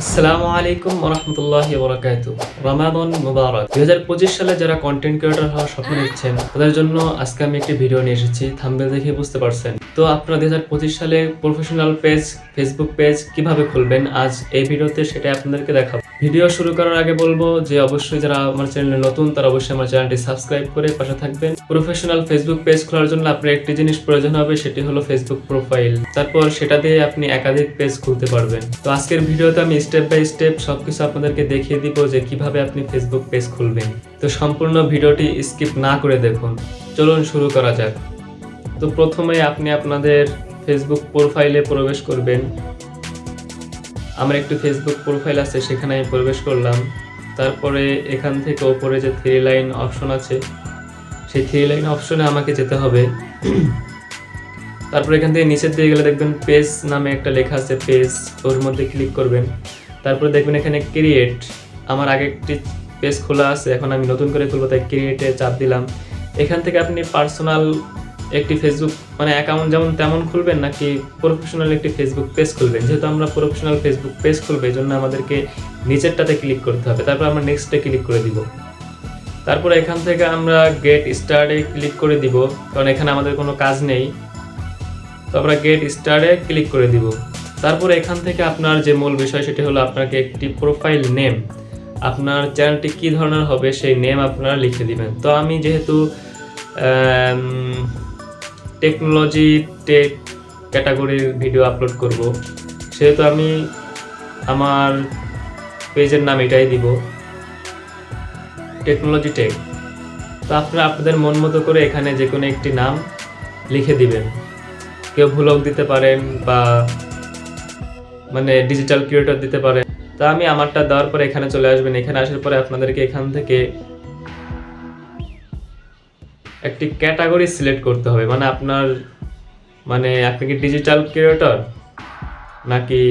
আসসালামু আলাইকুম রহমতুল্লাহ বরাকাত রমাদন মুবারক। দুই হাজার পঁচিশ সালে যারা কন্টেন্ট ক্রিয়েটর হওয়ার স্বপ্ন দেখছেন, তাদের জন্য আজকে আমি একটি ভিডিও নিয়ে এসেছি থাম্বেল দেখে বুঝতে পারছেন। তো আপনারা দুই হাজার পঁচিশ সালে প্রফেশনাল পেজ ফেসবুক পেজ কীভাবে খুলবেন, আজ এই ভিডিওতে সেটা আপনাদেরকে দেখাবো। ভিডিও শুরু করার আগে বলব যে অবশ্যই যারা আমার চ্যানেলে নতুন, তারা অবশ্যই আমার চ্যানেলটি সাবস্ক্রাইব করে পাশে থাকবেন। প্রফেশনাল ফেসবুক পেজ খোলার জন্য আপনার একটি জিনিস প্রয়োজন হবে, সেটি হলো ফেসবুক প্রোফাইল তারপর সেটা দিয়ে আপনি একাধিক পেজ খুলতে পারবেন। তো আজকের ভিডিওতে আমি স্টেপ বাই স্টেপ সবকিছু আপনাদেরকে দেখিয়ে দিব যে কীভাবে আপনি ফেসবুক পেজ খুলবেন। তো সম্পূর্ণ ভিডিওটি স্কিপ না করে দেখুন। চলুন শুরু করা যাক। তো প্রথমে আপনি আপনাদের ফেসবুক প্রোফাইলে প্রবেশ করবেন। আমার একটি ফেসবুক প্রোফাইল আছে, সেখানে আমি প্রবেশ করলাম। তারপরে এখান থেকে ওপরে যে থ্রি লাইন অপশন আছে, সেই থ্রি লাইন অপশনে আমাকে যেতে হবে। তারপর এখান থেকে নিচের দিকে গেলে দেখবেন পেজ নামে একটা লেখা আছে পেজ ওর মধ্যে ক্লিক করবেন। তারপরে দেখবেন এখানে ক্রিয়েট আমার আগে একটি পেজ খোলা আছে, এখন আমি নতুন করে খুলবো, তাই ক্রিয়েটে চাপ দিলাম। এখান থেকে আপনি পার্সোনাল একটি ফেসবুক মানে অ্যাকাউন্ট যেমন তেমন খুলবেন, নাকি প্রফেশনাল একটি ফেসবুক পেজ খুলবেন? যেহেতু আমরা প্রফেশনাল ফেসবুক পেজ খুলবো, এই জন্য আমাদেরকে নিচেরটাতে ক্লিক করতে হবে। তারপর আমরা নেক্সটে ক্লিক করে দিব। তারপর এখান থেকে আমরা গেট স্টার্টে ক্লিক করে দিব, কারণ এখানে আমাদের কোনো কাজ নেই। তো আমরা গেট স্টারে ক্লিক করে দিব। তারপর এখান থেকে আপনার যে মূল বিষয়, সেটি হলো আপনাকে একটি প্রোফাইল নেম আপনার চ্যানেলটি কী ধরনের হবে, সেই নেম আপনারা লিখে দিবেন। তো আমি যেহেতু টেকনোলজি টেক ক্যাটাগরির ভিডিও আপলোড করব। সেহেতু আমি আমার পেজের নাম এটাই দিব। টেকনোলজি টেক তো আপনারা আপনাদের মন মতো করে এখানে যে কোনো একটি নাম লিখে দিবেন। কেউ ভুলক দিতে পারেন বা মানে ডিজিটাল ক্রিয়েটর দিতে পারেন। তা আমি আমারটা দেওয়ার পরে এখানে চলে আসবেন। এখানে আসার পরে আপনাদেরকে এখান থেকে একটি ক্যাটাগরি সিলেক্ট করতে হবে। মানে আপনার মানে আপনি কি ডিজিটাল ক্রিয়েটর নাকি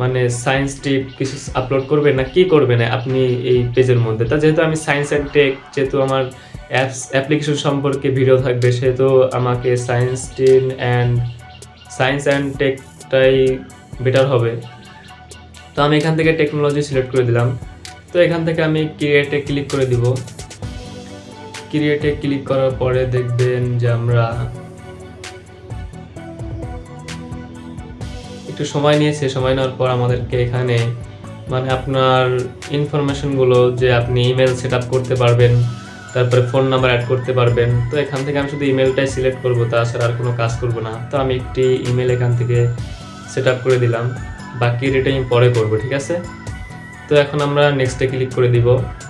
মানে সায়েন্স টিপ কিছু আপলোড করবেন? না কি করবেন আপনি এই পেজের মধ্যে? তা যেহেতু আমি সায়েন্স অ্যান্ড টেক যেহেতু আমার অ্যাপস অ্যাপ্লিকেশন সম্পর্কে ভিডিও থাকবে, সেহেতু আমাকে সায়েন্স টিন অ্যান্ড সায়েন্স অ্যান্ড টেকটাই বেটার হবে। তো আমি এখান থেকে টেকনোলজি সিলেক্ট করে দিলাম। তো এখান থেকে আমি ক্রিয়েটে ক্লিক করে দিব। ক্রিয়েটে ক্লিক করার পরে দেখবেন যে আমরা একটু সময় নিয়েছে, সময় নেওয়ার পর আমাদেরকে এখানে মানে আপনার ইনফরমেশনগুলো যে আপনি ইমেল সেট আপ করতে পারবেন, তারপরে ফোন নাম্বার অ্যাড করতে পারবেন, তো এখান থেকে আমি শুধু ইমেলটাই সিলেক্ট করব তাছাড়া আর কোনো কাজ করব না। তো আমি একটি ইমেল এখান থেকে সেট আপ করে দিলাম, বাকি এটা আমি পরে করব, ঠিক আছে? তো এখন আমরা নেক্সটে ক্লিক করে দিব।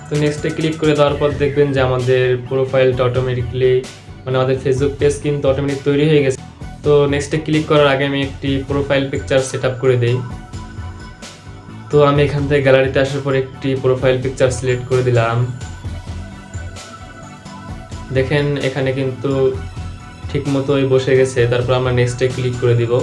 তো নেক্সটে ক্লিক করে দেওয়ার পর দেখবেন যে আমাদের প্রোফাইলটা অটোমেটিকলি মানে আমাদের ফেসবুক পেজ কিন্তু অটোমেটিক তৈরি হয়ে গেছে। তো নেক্সটে ক্লিক করার আগে আমি একটি প্রোফাইল পিকচার সেট করে দেই। তো আমি এখান থেকে গ্যালারিতে আসার পর একটি প্রোফাইল পিকচার সিলেক্ট করে দিলাম। দেখেন এখানে কিন্তু ঠিক মতোই বসে গেছে। তারপর আমরা নেক্সটে ক্লিক করে দিব।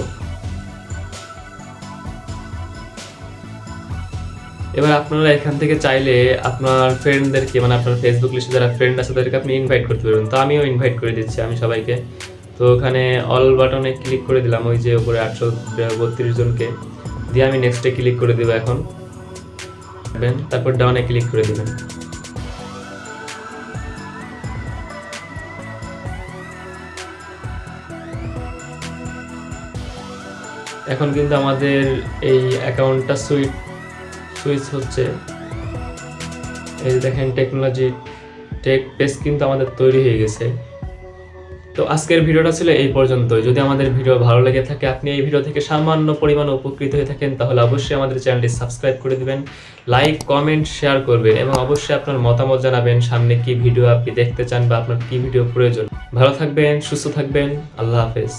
এবার আপনারা এখান থেকে চাইলে আপনার ফ্রেন্ডদেরকে মানে আপনার ফেসবুক লিস্টে যারা ফ্রেন্ড আছে, তাদেরকে আপনি ইনভাইট করতে পারবেন। তো আমিও ইনভাইট করে দিচ্ছি আমি সবাইকে। তো ওখানে অল বাটনে ক্লিক করে দিলাম, ওই যে ওপরে আটশো বত্রিশ জনকে। দিয়ে আমি নেক্সটে ক্লিক করে দেবো এখন। তারপর ডাউনে ক্লিক করে দেবেন। এখন কিন্তু আমাদের এই অ্যাকাউন্টটা সুইট সুইচ হচ্ছে, এই যে দেখেন টেকনোলজি টেক পেজ কিন্তু আমাদের তৈরি হয়ে গেছে। তো আজকের ভিডিওটা ছিল এই পর্যন্তই। যদি আমাদের ভিডিও ভালো লেগে থাকে, আপনি এই ভিডিও থেকে সামান্য পরিমাণে উপকৃত হয়ে থাকেন, তাহলে অবশ্যই আমাদের চ্যানেলটি সাবস্ক্রাইব করে দিবেন লাইক কমেন্ট শেয়ার করবেন, এবং অবশ্যই আপনার মতামত জানাবেন সামনে কি ভিডিও আপনি দেখতে চান বা আপনার কি ভিডিও প্রয়োজন। ভালো থাকবেন, সুস্থ থাকবেন, আল্লাহ হাফেজ।